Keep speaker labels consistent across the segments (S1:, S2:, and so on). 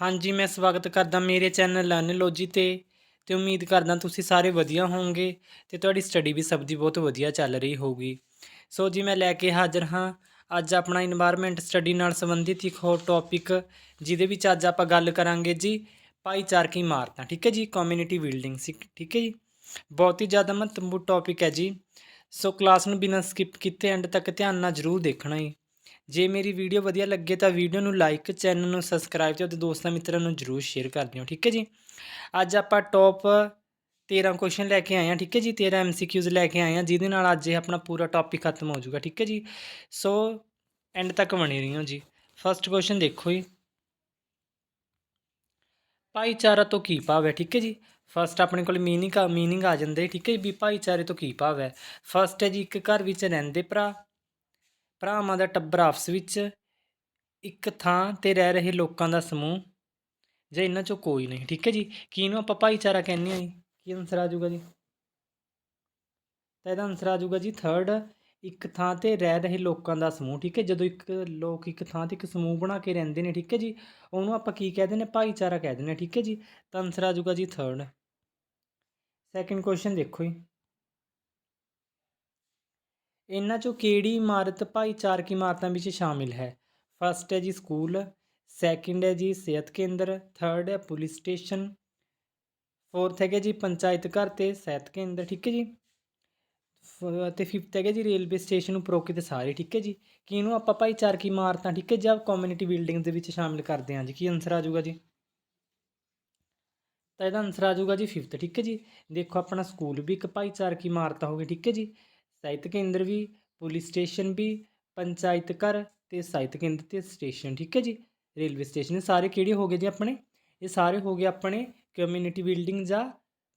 S1: ਹਾਂਜੀ, ਮੈਂ ਸਵਾਗਤ ਕਰਦਾ ਮੇਰੇ ਚੈਨਲ ਲਰਨਲੋਜੀ ਤੇ ਤੇ ਉਮੀਦ ਕਰਦਾ ਤੁਸੀਂ ਸਾਰੇ ਵਧੀਆ ਹੋਵੋਗੇ ਤੇ ਤੁਹਾਡੀ ਸਟੱਡੀ ਵੀ ਸਭ ਦੀ ਬਹੁਤ ਵਧੀਆ ਚੱਲ ਰਹੀ ਹੋਊਗੀ। ਸੋ ਜੀ, ਮੈਂ ਲੈ ਕੇ ਹਾਜ਼ਰ ਹਾਂ। ਅੱਜ ਆਪਣਾ এনवायरमेंट ਸਟੱਡੀ ਨਾਲ ਸੰਬੰਧਿਤ ਇੱਕ ਹੋਰ ਟੌਪਿਕ ਜਿਹਦੇ ਵਿੱਚ ਅੱਜ ਆਪਾਂ ਗੱਲ ਕਰਾਂਗੇ ਜੀ, ਭਾਈਚਾਰਕ ਇਮਾਰਤਾਂ। ਠੀਕ ਹੈ ਜੀ ਕਮਿਊਨਿਟੀ ਬਿਲਡਿੰਗ ਸੀ। ਠੀਕ ਹੈ ਜੀ, ਬਹੁਤ ਹੀ ਜ਼ਿਆਦਾ ਮਹੱਤਵਪੂਰਨ ਟੌਪਿਕ ਹੈ ਜੀ। ਸੋ ਕਲਾਸ ਨੂੰ ਬਿਨਾਂ ਸਕਿਪ ਕੀਤੇ ਐਂਡ ਤੱਕ ਧਿਆਨ ਨਾਲ ਜ਼ਰੂਰ ਦੇਖਣਾ ਜੀ। ਜੇ ਮੇਰੀ ਵੀਡੀਓ ਵਧੀਆ ਲੱਗੇ ਤਾਂ ਵੀਡੀਓ ਨੂੰ ਲਾਈਕ ਚੈਨਲ ਨੂੰ ਸਬਸਕ੍ਰਾਈਬ ਤੇ ਆਪਣੇ ਦੋਸਤਾਂ ਮਿੱਤਰਾਂ ਨੂੰ ਜਰੂਰ ਸ਼ੇਅਰ ਕਰ ਦਿਓ, ਠੀਕ ਹੈ ਜੀ? ਅੱਜ ਆਪਾਂ ਟੌਪ 13 ਕੁਐਸਚਨ ਲੈ ਕੇ ਆਏ ਹਾਂ, ਠੀਕ ਹੈ ਜੀ? 13 ਐਮਸੀਕਿਊਜ਼ ਲੈ ਕੇ ਆਏ ਹਾਂ, ਜਿਹਦੇ ਨਾਲ ਅੱਜ ਇਹ ਆਪਣਾ ਪੂਰਾ ਟੌਪਿਕ ਖਤਮ ਹੋ ਜਾਊਗਾ, ਠੀਕ ਹੈ ਜੀ? ਸੋ ਐਂਡ ਤੱਕ ਬਣੇ ਰਹੀਓ ਜੀ। ਫਸਟ ਕੁਐਸਚਨ ਦੇਖੋ ਜੀ। ਭਾਈਚਾਰਾ ਤੋਂ ਕੀ ਭਾਵ ਹੈ, ਠੀਕ ਹੈ ਜੀ? ਫਸਟ ਆਪਣੇ ਕੋਲ ਮੀਨਿੰਗ ਆ ਮੀਨਿੰਗ ਆ ਜਾਂਦੇ, ਠੀਕ ਹੈ ਜੀ? ਵੀ ਭਾਈਚਾਰੇ ਤੋਂ ਕੀ ਭਾਵ ਹੈ? ਫਸਟ ਹੈ ਜੀ ਇੱਕ ਘਰ ਵਿੱਚ ਰਹਿੰਦੇ ਭਰਾ ਭਰਾਵਾਂ ਦਾ ਟੱਬਰ ਆਪਸ ਵਿੱਚ ਇੱਕ ਥਾਂ ਤੇ ਰਹਿ ਰਹੇ ਲੋਕਾਂ ਦਾ ਸਮੂਹ, ਜਾਂ ਇਹਨਾਂ ਚੋਂ ਕੋਈ ਨਹੀਂ, ਠੀਕ ਹੈ ਜੀ? ਕੀ ਇਹਨੂੰ ਆਪਾਂ ਭਾਈਚਾਰਾ ਕਹਿੰਦੇ ਆ ਜੀ? ਕੀ ਆਨਸਰ ਆ ਜਾਊਗਾ ਜੀ? ਤਾਂ ਇਹਦਾ ਆਨਸਰ ਆ ਜਾਊਗਾ ਜੀ ਥਰਡ ਇੱਕ ਥਾਂ ਤੇ ਰਹਿ ਰਹੇ ਲੋਕਾਂ ਦਾ ਸਮੂਹ, ਠੀਕ ਹੈ? ਜਦੋਂ ਇੱਕ ਲੋਕ ਇੱਕ ਥਾਂ ਤੇ ਇੱਕ ਸਮੂਹ ਬਣਾ ਕੇ ਰਹਿੰਦੇ ਨੇ, ਠੀਕ ਹੈ ਜੀ? ਉਹਨੂੰ ਆਪਾਂ ਕੀ ਕਹਿੰਦੇ ਨੇ ਭਾਈਚਾਰਾ ਕਹਿੰਦੇ ਨੇ ਠੀਕ ਹੈ ਜੀ? ਤਾਂ ਆਨਸਰ ਆ ਜਾਊਗਾ ਜੀ ਥਰਡ ਸੈਕਿੰਡ ਕੁਐਸਚਨ ਦੇਖੋ ਜੀ। ਇਹਨਾਂ ਚੋਂ ਕਿਹੜੀ ਇਮਾਰਤ ਭਾਈਚਾਰਕ ਇਮਾਰਤਾਂ ਵਿੱਚ ਸ਼ਾਮਿਲ ਹੈ? ਫਸਟ ਹੈ ਜੀ ਸਕੂਲ ਸੈਕਿੰਡ ਹੈ ਜੀ ਸਿਹਤ ਕੇਂਦਰ ਥਰਡ ਹੈ ਪੁਲਿਸ ਸਟੇਸ਼ਨ ਫੋਰਥ ਹੈਗਾ ਜੀ ਪੰਚਾਇਤ ਘਰ ਤੇ ਸਿਹਤ ਕੇਂਦਰ, ਠੀਕ ਹੈ ਜੀ? ਫ- ਤੇ ਫਿਫਥ ਹੈਗਾ ਜੀ ਰੇਲਵੇ ਸਟੇਸ਼ਨ ਉਪਰੋਕਤ ਸਾਰੇ, ਠੀਕ ਹੈ ਜੀ? ਕਿਹਨੂੰ ਆਪਾਂ ਭਾਈਚਾਰਕ ਇਮਾਰਤਾਂ, ਠੀਕ ਹੈ, ਜਾਂ ਕਮਿਊਨਿਟੀ ਬਿਲਡਿੰਗ ਦੇ ਵਿੱਚ ਸ਼ਾਮਿਲ ਕਰਦੇ ਹਾਂ ਜੀ? ਕੀ ਆਨਸਰ ਆ ਜਾਊਗਾ ਜੀ? ਤਾਂ ਇਹਦਾ ਆਨਸਰ ਆ ਜਾਊਗਾ ਜੀ ਫਿਫਥ ਠੀਕ ਹੈ ਜੀ? ਦੇਖੋ ਆਪਣਾ ਸਕੂਲ ਵੀ ਇੱਕ ਭਾਈਚਾਰਕ ਇਮਾਰਤ ਹੋ ਗਈ, ਠੀਕ ਹੈ ਜੀ? ਸਾਹਿਤ ਕੇਂਦਰ ਵੀ, ਪੁਲਿਸ ਸਟੇਸ਼ਨ ਵੀ, ਪੰਚਾਇਤ ਘਰ ਤੇ ਸਾਹਿਤ ਕੇਂਦਰ ਤੇ ਸਟੇਸ਼ਨ, ਠੀਕ ਹੈ ਜੀ? ਰੇਲਵੇ ਸਟੇਸ਼ਨ ਇਹ ਸਾਰੇ ਕਿਹੜੇ ਹੋ ਗਏ ਜੀ ਆਪਣੇ? ਇਹ ਸਾਰੇ ਹੋ ਗਏ ਆਪਣੇ ਕਮਿਊਨਿਟੀ ਬਿਲਡਿੰਗ ਜਾਂ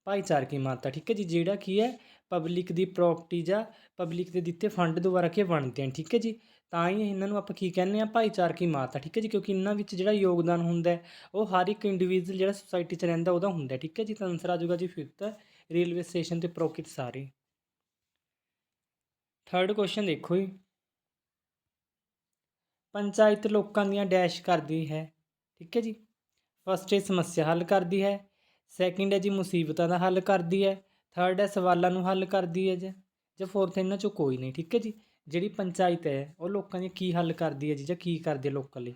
S1: ਭਾਈਚਾਰਕ ਇਮਾਰਤਾਂ ਠੀਕ ਹੈ ਜੀ? ਜਿਹੜਾ ਕੀ ਹੈ ਪਬਲਿਕ ਦੀ ਪ੍ਰਾਪਰਟੀ ਜਾਂ ਪਬਲਿਕ ਦੇ ਦਿੱਤੇ ਫੰਡ ਦੁਆਰਾ ਕੇ ਬਣਦੇ ਹਨ, ਠੀਕ ਹੈ ਜੀ? ਤਾਂ ਹੀ ਇਹਨਾਂ ਨੂੰ ਆਪਾਂ ਕੀ ਕਹਿੰਦੇ ਆ ਭਾਈਚਾਰਕ ਇਮਾਰਤਾਂ ਠੀਕ ਹੈ ਜੀ? ਕਿਉਂਕਿ ਇਹਨਾਂ ਵਿੱਚ ਜਿਹੜਾ ਯੋਗਦਾਨ ਹੁੰਦਾ ਉਹ ਹਰ ਇੱਕ ਇੰਡੀਵਿਜੂਅਲ ਜਿਹੜਾ ਸੁਸਾਇਟੀ 'ਚ ਰਹਿੰਦਾ, ਉਹਦਾ ਹੁੰਦਾ ਠੀਕ ਹੈ ਜੀ? ਤਾਂ ਆਨਸਰ ਆ ਜਾਊਗਾ ਜੀ ਫਿਫਥ ਰੇਲਵੇ ਸਟੇਸ਼ਨ ਤੇ ਪ੍ਰੋਕਿਟ ਸਾਰੇ। ਥਰਡ ਕੁਐਸਚਨ ਦੇਖੋ ਜੀ। ਪੰਚਾਇਤ ਲੋਕਾਂ ਦੀਆਂ ਡੈਸ਼ ਕਰਦੀ ਹੈ, ਠੀਕ ਹੈ ਜੀ। ਫਸਟ ਇਹ ਸਮੱਸਿਆ ਹੱਲ ਕਰਦੀ ਹੈ। ਸੈਕਿੰਡ ਹੈ ਜੀ ਮੁਸੀਬਤਾਂ ਦਾ ਹੱਲ ਕਰਦੀ ਹੈ। ਥਰਡ ਹੈ ਸਵਾਲਾਂ ਨੂੰ ਹੱਲ ਕਰਦੀ ਹੈ ਜੀ। ਜਾਂ ਫੋਰਥ ਇਹਨਾਂ ਚੋਂ ਕੋਈ ਨਹੀਂ, ਠੀਕ ਹੈ ਜੀ। ਜਿਹੜੀ ਪੰਚਾਇਤ ਹੈ, ਉਹ ਲੋਕਾਂ ਦੀ ਕੀ ਹੱਲ ਕਰਦੀ ਹੈ ਜੀ ਜਾਂ ਕੀ ਕਰਦੀ ਹੈ ਲੋਕਾਂ ਲਈ?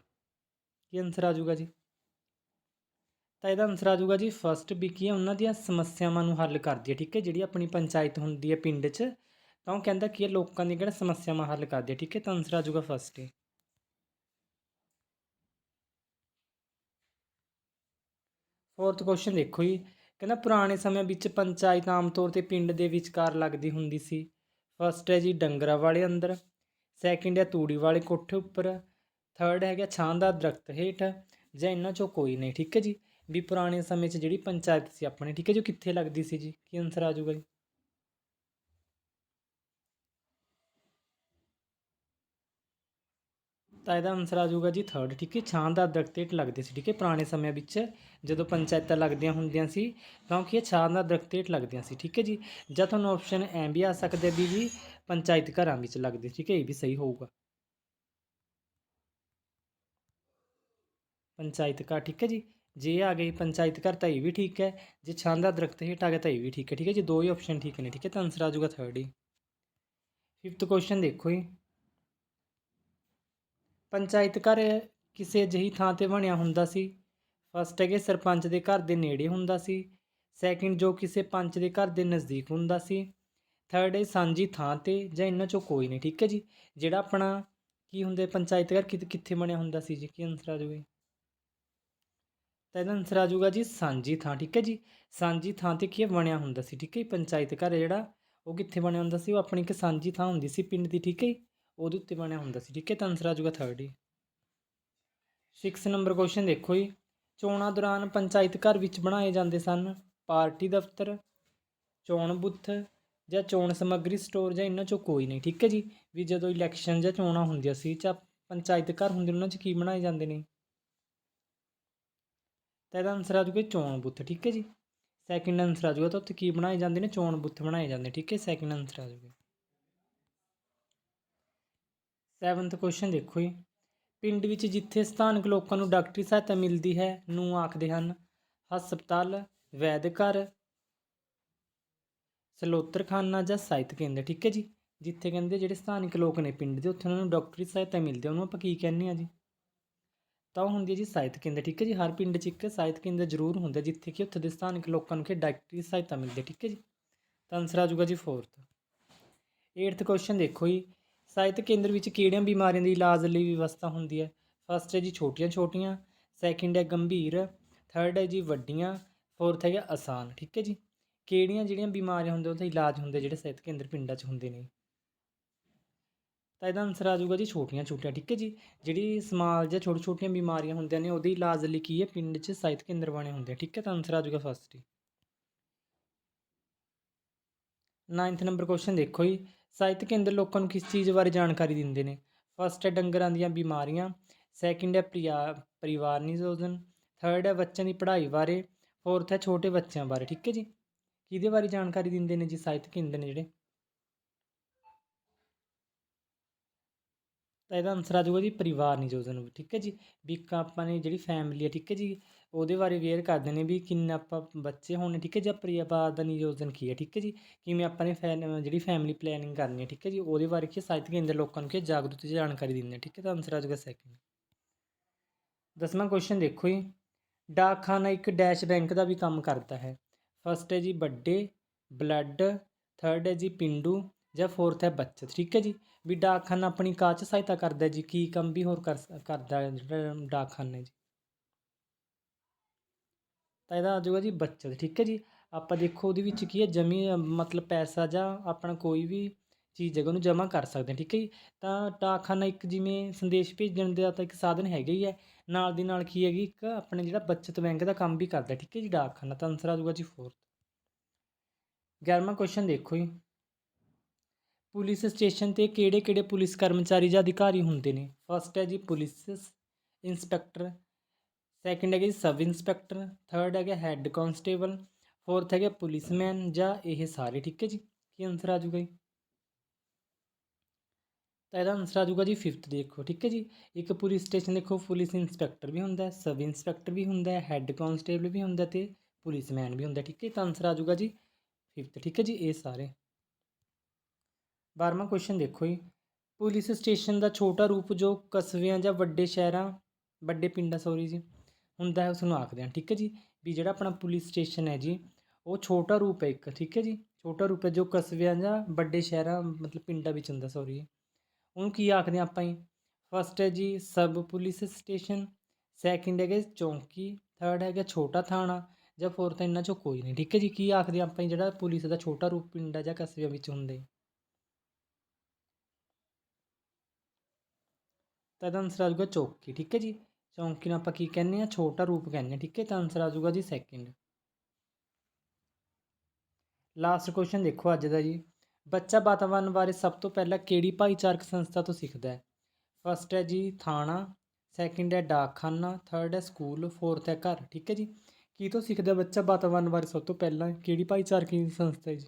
S1: ਕੀ ਆਨਸਰ ਆ ਜਾਊਗਾ ਜੀ? ਤਾਂ ਇਹਦਾ ਆਨਸਰ ਆ ਜਾਊਗਾ ਜੀ ਫਸਟ ਵੀ ਕੀ ਹੈ, ਉਹਨਾਂ ਦੀਆਂ ਸਮੱਸਿਆਵਾਂ ਨੂੰ ਹੱਲ ਕਰਦੀ ਹੈ, ਠੀਕ ਹੈ। ਜਿਹੜੀ ਆਪਣੀ ਪੰਚਾਇਤ ਹੁੰਦੀ ਹੈ ਪਿੰਡ 'ਚ ਤਾਂ ਉਹ ਕਹਿੰਦਾ ਕੀ ਹੈ ਲੋਕਾਂ ਦੀਆਂ ਕਿਹੜਾ ਸਮੱਸਿਆਵਾਂ ਹੱਲ ਕਰਦੇ ਠੀਕ ਹੈ? ਤਾਂ ਆਨਸਰ ਆ ਜਾਊਗਾ ਫਸਟ ਏ ਫੋਰਥ ਕੁਐਸਚਨ ਦੇਖੋ ਜੀ। ਕਹਿੰਦਾ ਪੁਰਾਣੇ ਸਮੇਂ ਵਿੱਚ ਪੰਚਾਇਤ ਆਮ ਤੌਰ ਤੇ ਪਿੰਡ ਦੇ ਵਿਚਕਾਰ ਲੱਗਦੀ ਹੁੰਦੀ ਸੀ। ਫਸਟ ਹੈ ਜੀ ਡੰਗਰਾਂ ਵਾਲੇ ਅੰਦਰ। ਸੈਕਿੰਡ ਹੈ ਤੂੜੀ ਵਾਲੇ ਕੋਠੇ ਉੱਪਰ। ਥਰਡ ਹੈਗਾ ਛਾਂ ਦਾ ਦਰਖਤ ਹੇਠ। ਜਾਂ ਇਹਨਾਂ ਚੋਂ ਕੋਈ ਨਹੀਂ, ਠੀਕ ਹੈ ਜੀ? ਵੀ ਪੁਰਾਣੇ ਸਮੇਂ 'ਚ ਜਿਹੜੀ ਪੰਚਾਇਤ ਸੀ ਆਪਣੇ, ਠੀਕ ਹੈ ਜੋ? ਕਿੱਥੇ ਲੱਗਦੀ ਸੀ ਜੀ? ਕੀ ਆਨਸਰ ਆ ਜਾਊਗਾ ਜੀ? ਤਾਂ ਇਹਦਾ ਆਨਸਰ ਆ ਜਾਊਗਾ ਜੀ ਥਰਡ ਠੀਕ ਹੈ? ਛਾਂ ਦਾ ਦਰਖਤ ਹੇਠ ਲੱਗਦੇ ਸੀ, ਠੀਕ ਹੈ? ਪੁਰਾਣੇ ਸਮਿਆਂ ਵਿੱਚ ਜਦੋਂ ਪੰਚਾਇਤਾਂ ਲੱਗਦੀਆਂ ਹੁੰਦੀਆਂ ਸੀ, ਤਾਂ ਕੀ ਇਹ ਛਾਂ ਦਾ ਦਰਖਤ ਹੇਠ ਲੱਗਦੀਆਂ ਸੀ, ਠੀਕ ਹੈ ਜੀ? ਜਾਂ ਤੁਹਾਨੂੰ ਆਪਸ਼ਨ ਐ ਵੀ ਆ ਸਕਦਾ ਵੀ ਜੀ, ਪੰਚਾਇਤ ਘਰਾਂ ਵਿੱਚ ਲੱਗਦੇ ਠੀਕ ਹੈ? ਇਹ ਵੀ ਸਹੀ ਹੋਊਗਾ। ਪੰਚਾਇਤ ਘਰ, ਠੀਕ ਹੈ ਜੀ? ਜੇ ਆ ਗਈ ਪੰਚਾਇਤ ਘਰ ਤਾਂ ਇਹ ਵੀ ਠੀਕ ਹੈ, ਜੇ ਛਾਂ ਦਾ ਦਰਖਤ ਹੇਠ ਆ ਗਿਆ ਤਾਂ ਇਹ ਵੀ ਠੀਕ ਹੈ ਠੀਕ ਹੈ ਜੀ? ਦੋ ਹੀ ਆਪਸ਼ਨ ਠੀਕ ਨੇ, ਠੀਕ ਹੈ? ਤਾਂ ਆਨਸਰ ਆ ਜਾਊਗਾ ਥਰਡ ਹੀ। ਫਿਫਥ ਕੁਐਸਚਨ ਦੇਖੋ ਜੀ। ਪੰਚਾਇਤ ਘਰ ਕਿਸੇ ਅਜਿਹੀ ਥਾਂ ਤੇ ਬਣਿਆ ਹੁੰਦਾ ਸੀ। ਫਸਟ ਹੈਗੇ ਸਰਪੰਚ ਦੇ ਘਰ ਦੇ ਨੇੜੇ ਹੁੰਦਾ ਸੀ। ਸੈਕਿੰਡ ਜੋ ਕਿਸੇ ਪੰਚ ਦੇ ਘਰ ਦੇ ਨਜ਼ਦੀਕ ਹੁੰਦਾ ਸੀ। ਥਰਡ ਹੈ ਸਾਂਝੀ ਥਾਂ ਤੇ ਜਾਂ ਇਹਨਾਂ ਚੋਂ ਕੋਈ ਨਹੀਂ, ਠੀਕ ਹੈ ਜੀ? ਜਿਹੜਾ ਆਪਣਾ ਕੀ ਹੁੰਦੇ, ਪੰਚਾਇਤ ਘਰ ਕਿਤ- ਕਿੱਥੇ ਬਣਿਆ ਹੁੰਦਾ ਸੀ ਜੀ? ਕੀ ਆਨਸਰ ਆ ਜਾਊਗਾ? ਤਾਂ ਇਹਦਾ ਆਨਸਰ ਆ ਜਾਊਗਾ ਜੀ ਸਾਂਝੀ ਥਾਂ, ਠੀਕ ਹੈ ਜੀ? ਸਾਂਝੀ ਥਾਂ ਤੇ ਕੀ ਹੈ ਬਣਿਆ ਹੁੰਦਾ ਸੀ, ਠੀਕ ਹੈ ਜੀ? ਪੰਚਾਇਤ ਘਰ ਜਿਹੜਾ ਉਹ ਕਿੱਥੇ ਬਣਿਆ ਹੁੰਦਾ ਸੀ? ਉਹ ਆਪਣੀ ਇੱਕ ਸਾਂਝੀ ਥਾਂ ਹੁੰਦੀ ਸੀ ਪਿੰਡ ਦੀ, ਠੀਕ ਹੈ ਜੀ? ਉਹਦੇ ਉੱਤੇ ਬਣਿਆ ਹੁੰਦਾ ਸੀ, ਠੀਕ ਹੈ, ਤਾਂ ਆਨਸਰ ਆ ਜਾਊਗਾ ਥਰਡ ਹੀ। 6 ਨੰਬਰ ਕੁਐਸਚਨ ਦੇਖੋ ਜੀ। ਚੋਣਾਂ ਦੌਰਾਨ ਪੰਚਾਇਤ ਘਰ ਵਿੱਚ ਬਣਾਏ ਜਾਂਦੇ ਸਨ, ਪਾਰਟੀ ਦਫ਼ਤਰ, ਚੋਣ ਬੁੱਥ ਜਾਂ ਚੋਣ ਸਮੱਗਰੀ ਸਟੋਰ ਜਾਂ ਇਹਨਾਂ ਚੋਂ ਕੋਈ ਨਹੀਂ, ਠੀਕ ਹੈ ਜੀ। ਵੀ ਜਦੋਂ ਇਲੈਕਸ਼ਨ ਜਾਂ ਚੋਣਾਂ ਹੁੰਦੀਆਂ ਸੀ, ਜਾਂ ਪੰਚਾਇਤ ਘਰ ਹੁੰਦੇ, ਉਹਨਾਂ 'ਚ ਕੀ ਬਣਾਏ ਜਾਂਦੇ ਨੇ? ਤਾਂ ਇਹਦਾ ਆਨਸਰ ਆ ਜਾਊਗਾ ਚੋਣ ਬੁੱਥ, ਠੀਕ ਹੈ ਜੀ। ਸੈਕਿੰਡ ਆਨਸਰ ਆ ਜਾਊਗਾ ਤਾਂ ਉੱਥੇ ਕੀ ਬਣਾਏ ਜਾਂਦੇ ਨੇ? ਚੋਣ ਬੁੱਥ ਬਣਾਏ ਜਾਂਦੇ ਠੀਕ ਹੈ ਸੈਕਿੰਡ ਆਨਸਰ ਆ ਜਾਊਗਾ। ਸੈਵਨਥ ਕੁਐਸਚਨ ਦੇਖੋ ਜੀ। ਪਿੰਡ ਵਿੱਚ ਜਿੱਥੇ ਸਥਾਨਕ ਲੋਕਾਂ ਨੂੰ ਡਾਕਟਰੀ ਸਹਾਇਤਾ ਮਿਲਦੀ ਹੈ, ਨੂੰ ਆਖਦੇ ਹਨ ਹਸਪਤਾਲ, ਵੈਦ ਘਰ, ਸਲੋਤਰਖਾਨਾ ਜਾਂ ਸਾਹਿਤ ਕੇਂਦਰ, ਠੀਕ ਹੈ ਜੀ? ਜਿੱਥੇ ਕਹਿੰਦੇ ਜਿਹੜੇ ਸਥਾਨਕ ਲੋਕ ਨੇ ਪਿੰਡ ਦੇ, ਉੱਥੇ ਉਹਨਾਂ ਨੂੰ ਡਾਕਟਰੀ ਸਹਾਇਤਾ ਮਿਲਦੀ ਹੈ, ਉਹਨੂੰ ਆਪਾਂ ਕੀ ਕਹਿੰਦੇ ਆ ਜੀ? ਤਾਂ ਉਹ ਹੁੰਦੀ ਹੈ ਜੀ ਸਾਹਿਤ ਕੇਂਦਰ, ਠੀਕ ਹੈ ਜੀ? ਹਰ ਪਿੰਡ 'ਚ ਇੱਕ ਸਾਹਿਤ ਕੇਂਦਰ ਜ਼ਰੂਰ ਹੁੰਦਾ ਜਿੱਥੇ ਕਿ ਉੱਥੇ ਦੇ ਸਥਾਨਕ ਲੋਕਾਂ ਨੂੰ ਕਿ ਡਾਕਟਰੀ ਸਹਾਇਤਾ ਮਿਲਦੀ ਹੈ, ਠੀਕ ਹੈ ਜੀ? ਤਾਂ ਆਨਸਰ ਆ ਜਾਊਗਾ ਜੀ 4th 8th ਕੁਐਸਚਨ ਦੇਖੋ ਜੀ। ਸਾਹਿਤ ਕੇਂਦਰ ਵਿੱਚ ਕਿਹੜੀਆਂ ਬਿਮਾਰੀਆਂ ਦੀ ਇਲਾਜ ਲਈ ਵਿਵਸਥਾ ਹੁੰਦੀ ਹੈ? ਫਸਟ ਹੈ ਜੀ ਛੋਟੀਆਂ ਛੋਟੀਆਂ ਸੈਕਿੰਡ ਹੈ ਗੰਭੀਰ ਥਰਡ ਹੈ ਜੀ ਵੱਡੀਆਂ ਫੋਰਥ ਹੈਗਾ ਆਸਾਨ, ਠੀਕ ਹੈ ਜੀ? ਕਿਹੜੀਆਂ ਜਿਹੜੀਆਂ ਬਿਮਾਰੀਆਂ ਹੁੰਦੀਆਂ, ਉਹਦਾ ਇਲਾਜ ਹੁੰਦੇ ਜਿਹੜੇ ਸਿਹਤ ਕੇਂਦਰ ਪਿੰਡਾਂ 'ਚ ਹੁੰਦੇ ਨੇ? ਤਾਂ ਇਹਦਾ ਆਨਸਰ ਆ ਜਾਊਗਾ ਜੀ ਛੋਟੀਆਂ ਛੋਟੀਆਂ, ਠੀਕ ਹੈ ਜੀ? ਜਿਹੜੀ ਸਮਾਲ ਜਾਂ ਛੋਟੀ ਛੋਟੀਆਂ ਬਿਮਾਰੀਆਂ ਹੁੰਦੀਆਂ ਨੇ, ਉਹਦੇ ਇਲਾਜ ਲਈ ਕੀ ਹੈ? ਪਿੰਡ 'ਚ ਸਿਹਤ ਕੇਂਦਰ ਬਣੇ ਹੁੰਦੇ ਠੀਕ ਹੈ? ਤਾਂ ਆਨਸਰ ਆ ਜਾਊਗਾ ਫਸਟ ਹੀ। 9th ਨੰਬਰ ਕੁਐਸਚਨ ਦੇਖੋ ਜੀ। ਸਾਹਿਤ ਕੇਂਦਰ ਲੋਕਾਂ ਨੂੰ ਕਿਸ ਚੀਜ਼ ਬਾਰੇ ਜਾਣਕਾਰੀ ਦਿੰਦੇ ਨੇ? ਫਸਟ ਹੈ ਡੰਗਰਾਂ ਦੀਆਂ ਬਿਮਾਰੀਆਂ ਸੈਕਿੰਡ ਹੈ ਪ੍ਰਿਆ, ਪਰਿਵਾਰ ਨਿਯੋਜਨ ਥਰਡ ਹੈ ਬੱਚਿਆਂ ਦੀ ਪੜ੍ਹਾਈ ਬਾਰੇ ਫੋਰਥ ਹੈ ਛੋਟੇ ਬੱਚਿਆਂ ਬਾਰੇ, ਠੀਕ ਹੈ ਜੀ? ਕਿਹਦੇ ਬਾਰੇ ਜਾਣਕਾਰੀ ਦਿੰਦੇ ਨੇ ਜੀ ਸਾਹਿਤ ਕੇਂਦਰ ਨੇ ਜਿਹੜੇ? ਤਾਂ ਇਹਦਾ ਆਨਸਰ ਆ ਜਾਊਗਾ ਜੀ ਪਰਿਵਾਰ ਨਿਯੋਜਨ ਠੀਕ ਹੈ ਜੀ? ਵੀ ਇੱਕ ਆਪਾਂ ਨੇ ਜਿਹੜੀ ਫੈਮਿਲੀ ਹੈ ਠੀਕ ਹੈ ਜੀ? ਉਹਦੇ ਬਾਰੇ ਅਵੇਅਰ ਕਰਦੇ ਨੇ ਵੀ ਕਿੰਨਾ ਆਪਾਂ ਬੱਚੇ ਹੋਣੇ ਠੀਕ ਹੈ ਜੀ? ਪਰਿਵਾਰ ਦਾ ਨਿਯੋਜਨ ਕੀ ਹੈ, ਠੀਕ ਹੈ ਜੀ? ਕਿਵੇਂ ਆਪਾਂ ਨੇ ਫੈ ਜਿਹੜੀ ਫੈਮਿਲੀ ਪਲੈਨਿੰਗ ਕਰਨੀ ਹੈ, ਠੀਕ ਹੈ ਜੀ? ਉਹਦੇ ਬਾਰੇ ਕੀ ਸਾਹਿਤ ਕੇਂਦਰ ਲੋਕਾਂ ਨੂੰ ਕੀ ਜਾਗਰੂਕ ਜਾਣਕਾਰੀ ਦਿੰਦੇ ਠੀਕ ਹੈ? ਤਾਂ ਆਨਸਰ ਆ ਜਾਊਗਾ ਸੈਕਿੰਡ ਦਸਵਾਂ ਕੁਐਸਚਨ ਦੇਖੋ ਜੀ। ਡਾਕਖਾਨਾ ਇੱਕ ਡੈਸ਼ ਬੈਂਕ ਦਾ ਵੀ ਕੰਮ ਕਰਦਾ ਹੈ। ਫਸਟ ਹੈ ਜੀ ਵੱਡੇ ਬਲੱਡ ਥਰਡ ਹੈ ਜੀ ਪਿੰਡੂ ਜਾਂ ਫੋਰਥ ਹੈ ਬੱਚਤ, ਠੀਕ ਹੈ ਜੀ? ਵੀ ਡਾਕਖਾਨਾ ਆਪਣੀ ਕਾਹ 'ਚ ਸਹਾਇਤਾ ਕਰਦਾ ਜੀ, ਕੀ ਕੰਮ ਵੀ ਹੋਰ ਕਰਦਾ ਜਿਹੜਾ ਡਾਕਖਾਨਾ ਜੀ। ਤਾਂ ਇਹਦਾ ਆ ਜਾਊਗਾ ਜੀ ਬੱਚਤ, ਠੀਕ ਹੈ ਜੀ? ਆਪਾਂ ਦੇਖੋ ਉਹਦੇ ਵਿੱਚ ਕੀ ਹੈ, ਜਮੀ ਮਤਲਬ ਪੈਸਾ ਜਾਂ ਆਪਣਾ ਕੋਈ ਵੀ ਚੀਜ਼ ਹੈਗਾ, ਉਹਨੂੰ ਜਮ੍ਹਾਂ ਕਰ ਸਕਦੇ ਹਾਂ, ਠੀਕ ਹੈ ਜੀ? ਤਾਂ ਡਾਕਖਾਨਾ ਇੱਕ ਜਿਵੇਂ ਸੰਦੇਸ਼ ਭੇਜਣ ਦਾ ਤਾਂ ਇੱਕ ਸਾਧਨ ਹੈਗਾ ਹੀ ਹੈ। ਨਾਲ ਦੀ ਨਾਲ ਕੀ ਹੈਗੀ, ਇੱਕ ਆਪਣੇ ਜਿਹੜਾ ਬੱਚਤ ਬੈਂਕ ਦਾ ਕੰਮ ਵੀ ਕਰਦਾ, ਠੀਕ ਹੈ ਜੀ, ਡਾਕਖਾਨਾ। ਤਾਂ ਆਨਸਰ ਆ ਜਾਊਗਾ ਜੀ ਫੋਰਥ 11ਵਾਂ ਕੁਐਸਚਨ ਦੇਖੋ ਜੀ। ਪੁਲਿਸ ਸਟੇਸ਼ਨ ਤੇ ਕਿਹੜੇ ਕਿਹੜੇ ਪੁਲਿਸ ਕਰਮਚਾਰੀ ਜਾਂ ਅਧਿਕਾਰੀ ਹੁੰਦੇ ਨੇ? ਫਸਟ ਹੈ ਜੀ ਪੁਲਿਸ ਇੰਸਪੈਕਟਰ ਸੈਕਿੰਡ ਹੈਗਾ ਜੀ ਸਬ ਇੰਸਪੈਕਟਰ ਥਰਡ ਹੈਗਾ ਹੈੱਡ ਕਾਂਸਟੇਬਲ ਫੋਰਥ ਹੈਗਾ ਪੁਲਿਸਮੈਨ ਜਾਂ ਇਹ ਸਾਰੇ, ਠੀਕ ਹੈ ਜੀ? ਕੀ ਆਨਸਰ ਆ ਜੂਗਾ ਜੀ? ਤਾਂ ਇਹਦਾ ਆਨਸਰ ਆ ਜਾਊਗਾ ਜੀ 5th ਦੇਖੋ, ਠੀਕ ਹੈ ਜੀ? ਇੱਕ ਪੁਲਿਸ ਸਟੇਸ਼ਨ ਦੇਖੋ, ਪੁਲਿਸ ਇੰਸਪੈਕਟਰ ਵੀ ਹੁੰਦਾ ਹੈ ਸਬ ਇੰਸਪੈਕਟਰ ਵੀ ਹੁੰਦਾ ਹੈ ਹੈੱਡ ਕਾਂਸਟੇਬਲ ਵੀ ਹੁੰਦਾ ਤੇ ਪੁਲਿਸਮੈਨ ਵੀ ਹੁੰਦਾ, ਠੀਕ ਹੈ? ਤਾਂ ਆਨਸਰ ਆ ਜਾਊਗਾ ਜੀ 5th ਠੀਕ ਹੈ ਜੀ? ਇਹ ਸਾਰੇ। 12ਵਾਂ ਕੁਐਸਚਨ ਦੇਖੋ ਜੀ। ਪੁਲਿਸ ਸਟੇਸ਼ਨ ਦਾ ਛੋਟਾ ਰੂਪ ਜੋ ਕਸਬਿਆਂ ਜਾਂ ਵੱਡੇ ਸ਼ਹਿਰਾਂ, ਵੱਡੇ ਪਿੰਡਾਂ ਸੌਰੀ ਜੀ, ਹੁੰਦਾ ਹੈ, ਉਸ ਨੂੰ ਆਖਦੇ ਹਨ ਠੀਕ ਹੈ ਜੀ? ਵੀ ਜਿਹੜਾ ਆਪਣਾ ਪੁਲਿਸ ਸਟੇਸ਼ਨ ਹੈ ਜੀ, ਉਹ ਛੋਟਾ ਰੂਪ ਹੈ ਇੱਕ, ਠੀਕ ਹੈ ਜੀ? ਛੋਟਾ ਰੂਪ ਹੈ ਜੋ ਕਸਬਿਆਂ ਜਾਂ ਵੱਡੇ ਸ਼ਹਿਰਾਂ, ਮਤਲਬ ਪਿੰਡਾਂ ਵਿੱਚ ਹੁੰਦਾ ਸੌਰੀ ਉਹਨੂੰ ਕੀ ਆਖਦੇ ਹਾਂ ਆਪਾਂ ਜੀ? ਫਸਟ ਹੈ ਜੀ ਸਬ ਪੁਲਿਸ ਸਟੇਸ਼ਨ ਸੈਕਿੰਡ ਹੈਗਾ ਚੌਂਕੀ ਥਰਡ ਹੈਗਾ ਛੋਟਾ ਥਾਣਾ, ਜਾਂ ਫੋਰਥ ਇਹਨਾਂ ਚੋਂ ਕੋਈ ਨਹੀਂ, ਠੀਕ ਹੈ ਜੀ? ਕੀ ਆਖਦੇ ਹਾਂ ਆਪਾਂ ਜਿਹੜਾ ਪੁਲਿਸ ਦਾ ਛੋਟਾ ਰੂਪ ਪਿੰਡਾਂ ਜਾਂ ਕਸਬਿਆਂ ਵਿੱਚ ਹੁੰਦੇ ਤਾਂ ਇਹਦਾ ਆਨਸਰ ਆ ਜਾਊਗਾ ਚੌਕੀ, ਠੀਕ ਹੈ ਜੀ? ਚੌਂਕੀ ਨੂੰ ਆਪਾਂ ਕੀ ਕਹਿੰਦੇ ਆ ਛੋਟਾ ਰੂਪ ਕਹਿੰਦੇ ਆ ਠੀਕ ਹੈ? ਤਾਂ ਆਨਸਰ ਆ ਜਾਊਗਾ ਜੀ ਸੈਕਿੰਡ ਲਾਸਟ ਕੁਐਸਚਨ ਦੇਖੋ ਅੱਜ ਦਾ ਜੀ। ਬੱਚਾ ਵਾਤਾਵਰਣ ਬਾਰੇ ਸਭ ਤੋਂ ਪਹਿਲਾਂ ਕਿਹੜੀ ਭਾਈਚਾਰਕ ਸੰਸਥਾ ਤੋਂ ਸਿੱਖਦਾ ਹੈ? ਫਸਟ ਹੈ ਜੀ ਥਾਣਾ ਸੈਕਿੰਡ ਹੈ ਡਾਕਖਾਨਾ ਥਰਡ ਹੈ ਸਕੂਲ ਫੋਰਥ ਹੈ ਘਰ, ਠੀਕ ਹੈ ਜੀ? ਕੀ ਤੋਂ ਸਿੱਖਦਾ ਬੱਚਾ ਵਾਤਾਵਰਣ ਬਾਰੇ ਸਭ ਤੋਂ ਪਹਿਲਾਂ? ਕਿਹੜੀ ਭਾਈਚਾਰਕ ਸੰਸਥਾ ਹੈ ਜੀ?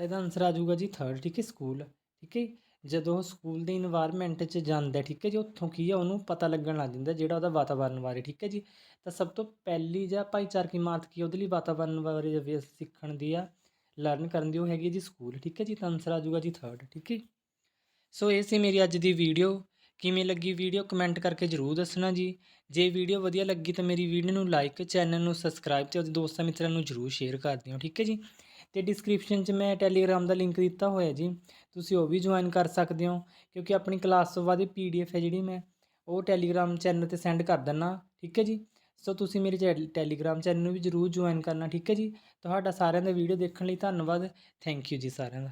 S1: ਤਾਂ ਇਹਦਾ ਆਨਸਰ ਆ ਜਾਊਗਾ ਜੀ ਥਰਡ ਠੀਕ ਹੈ ਸਕੂਲ ਠੀਕ ਹੈ। ਜਦੋਂ ਉਹ ਸਕੂਲ ਦੇ ਇਨਵਾਇਰਨਮੈਂਟ 'ਚ ਜਾਂਦਾ ਠੀਕ ਹੈ ਜੀ, ਉੱਥੋਂ ਕੀ ਹੈ ਉਹਨੂੰ ਪਤਾ ਲੱਗਣ ਲੱਗ ਜਾਂਦਾ ਜਿਹੜਾ ਉਹਦਾ ਵਾਤਾਵਰਨ ਬਾਰੇ, ਠੀਕ ਹੈ ਜੀ। ਤਾਂ ਸਭ ਤੋਂ ਪਹਿਲੀ ਜਾਂ ਭਾਈਚਾਰਕ ਇਮਾਰਤ ਕੀ ਉਹਦੇ ਲਈ ਵਾਤਾਵਰਨ ਬਾਰੇ ਵੀ ਸਿੱਖਣ ਦੀ ਆ ਲਰਨ ਕਰਨ ਦੀ ਉਹ ਹੈਗੀ ਜੀ ਸਕੂਲ ਠੀਕ ਹੈ ਜੀ। ਤਾਂ ਆਨਸਰ ਆ ਜਾਊਗਾ ਜੀ ਥਰਡ ਠੀਕ ਹੈ। ਸੋ ਇਹ ਸੀ ਮੇਰੀ ਅੱਜ ਦੀ ਵੀਡੀਓ ਕਿਵੇਂ ਲੱਗੀ ਵੀਡੀਓ ਕਮੈਂਟ ਕਰਕੇ ਜਰੂਰ ਦੱਸਣਾ ਜੀ। ਜੇ ਵੀਡੀਓ ਵਧੀਆ ਲੱਗੀ ਤਾਂ ਮੇਰੀ ਵੀਡੀਓ ਨੂੰ ਲਾਈਕ ਚੈਨਲ ਨੂੰ ਸਬਸਕ੍ਰਾਈਬ ਤੇ ਆਪਣੇ ਦੋਸਤਾਂ ਮਿੱਤਰਾਂ ਨੂੰ ਜਰੂਰ ਸ਼ੇਅਰ ਕਰ ਦਿਓ, ਠੀਕ ਹੈ ਜੀ। ਤੇ ਡਿਸਕ੍ਰਿਪਸ਼ਨ 'ਚ ਮੈਂ ਟੈਲੀਗ੍ਰਾਮ ਦਾ ਲਿੰਕ ਦਿੱਤਾ ਹੋਇਆ ਜੀ। ਤੁਸੀਂ ਉਹ ਵੀ ਜੁਆਇਨ ਕਰ ਸਕਦੇ ਹੋ, ਕਿਉਂਕਿ ਆਪਣੀ ਕਲਾਸ ਤੋਂ ਬਾਅਦ ਪੀਡੀਐਫ ਹੈ ਜਿਹੜੀ ਮੈਂ, ਉਹ ਟੈਲੀਗ੍ਰਾਮ ਚੈਨਲ ਤੇ ਸੈਂਡ ਕਰ ਦਿੰਨਾ, ਠੀਕ ਹੈ ਜੀ? ਸੋ ਤੁਸੀਂ ਮੇਰੇ ਚੈ- ਟੈਲੀਗ੍ਰਾਮ ਚੈਨਲ ਨੂੰ ਵੀ ਜਰੂਰ ਜੁਆਇਨ ਕਰਨਾ, ਠੀਕ ਹੈ ਜੀ? ਤੁਹਾਡਾ ਸਾਰਿਆਂ ਦਾ ਵੀਡੀਓ ਦੇਖਣ ਲਈ ਧੰਨਵਾਦ। ਥੈਂਕ ਯੂ ਜੀ ਸਾਰਿਆਂ ਦਾ।